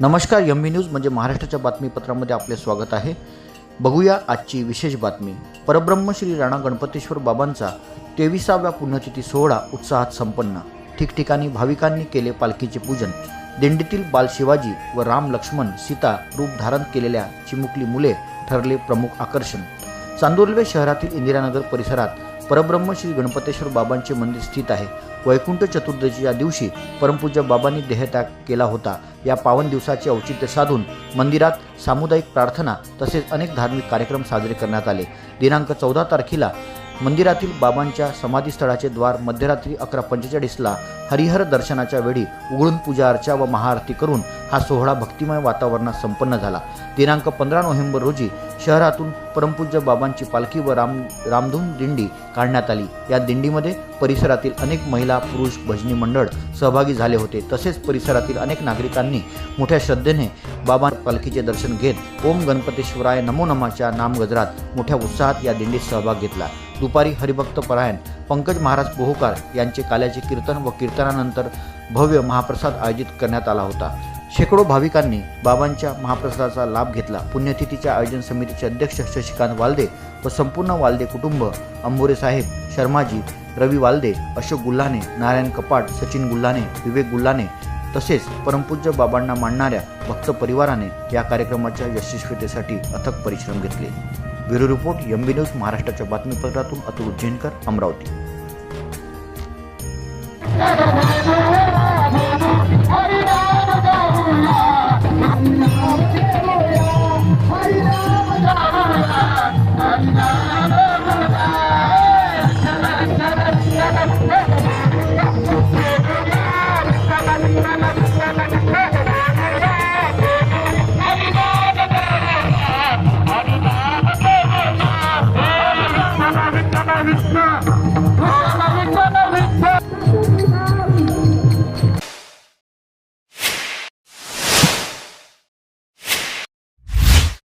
नमस्कार M news म्हणजे महाराष्ट्राच्या बातमीपत्रामध्ये आपले स्वागत आहे. बघूया आजची विशेष बातमी. परब्रह्म श्री राणा गणपतेश्वर बाबांचा तेविसाव्या पुण्यतिथी सोहळा उत्साहात संपन्न. ठिकठिकाणी भाविकांनी केले पालखीचे पूजन. दिंडीतील बाल शिवाजी व राम लक्ष्मण सीता रूप धारण केलेल्या चिमुकली मुले ठरले प्रमुख आकर्षण. चांदोर्वे शहरातील इंदिरानगर परिसरात परब्रह्म श्री गणपतेश्वर बाबांचे मंदिर स्थित आहे. वैकुंठ चतुर्दशीच्या दिवशी परमपूज्य बाबांनी देहत्याग केला होता. या पावन दिवसाचे औचित्य साधून मंदिरात सामुदायिक प्रार्थना तसेच अनेक धार्मिक कार्यक्रम साजरे करण्यात आले. दिनांक चौदा तारखेला मंदिरातील बाबांच्या समाधीस्थळाचे द्वार मध्यरात्री अकरा पंचेचाळीसला हरिहर दर्शनाच्या वेळी उघडून पूजा अर्चा व महाआरती करून हा सोहळा भक्तिमय वातावरणात संपन्न झाला. दिनांक पंधरा नोव्हेंबर रोजी शहरातून परमपूज्य बाबांची पालखी व राम रामधून दिंडी काढण्यात आली. या दिंडीमध्ये परिसरातील अनेक महिला पुरुष भजनी मंडळ सहभागी झाले होते. तसेच परिसरातील अनेक नागरिकांनी मोठ्या श्रद्धेने बाबा पालखीचे दर्शन घेत ओम गणपतेश्वराय नमो नमाच्या नामगजरात मोठ्या उत्साहात या दिंडीत सहभाग घेतला. दुपारी हरिभक्त परायण पंकज महाराज बोहकार यांचे काल्याचे कीर्तन व कीर्तनानंतर भव्य महाप्रसाद आयोजित करण्यात आला होता. शेकडो भाविकांनी बाबांच्या महाप्रसादाचा लाभ घेतला. पुण्यतिथीच्या आयोजन समितीचे अध्यक्ष शशिकांत वालदे व संपूर्ण वालदे कुटुंब अंबोरे साहेब शर्माजी रवी वालदे अशोक गुल्हाने नारायण कपाट सचिन गुल्हाने विवेक गुल्हाने तसेच परमपूज्य बाबांना मानणाऱ्या भक्त परिवाराने या कार्यक्रमाच्या यशस्वीतेसाठी अथक परिश्रम घेतले. ब्युरो रिपोर्ट एमबी न्यूज महाराष्ट्राच्या बातमीपत्रातून अतुल उज्जैनकर अमरावती.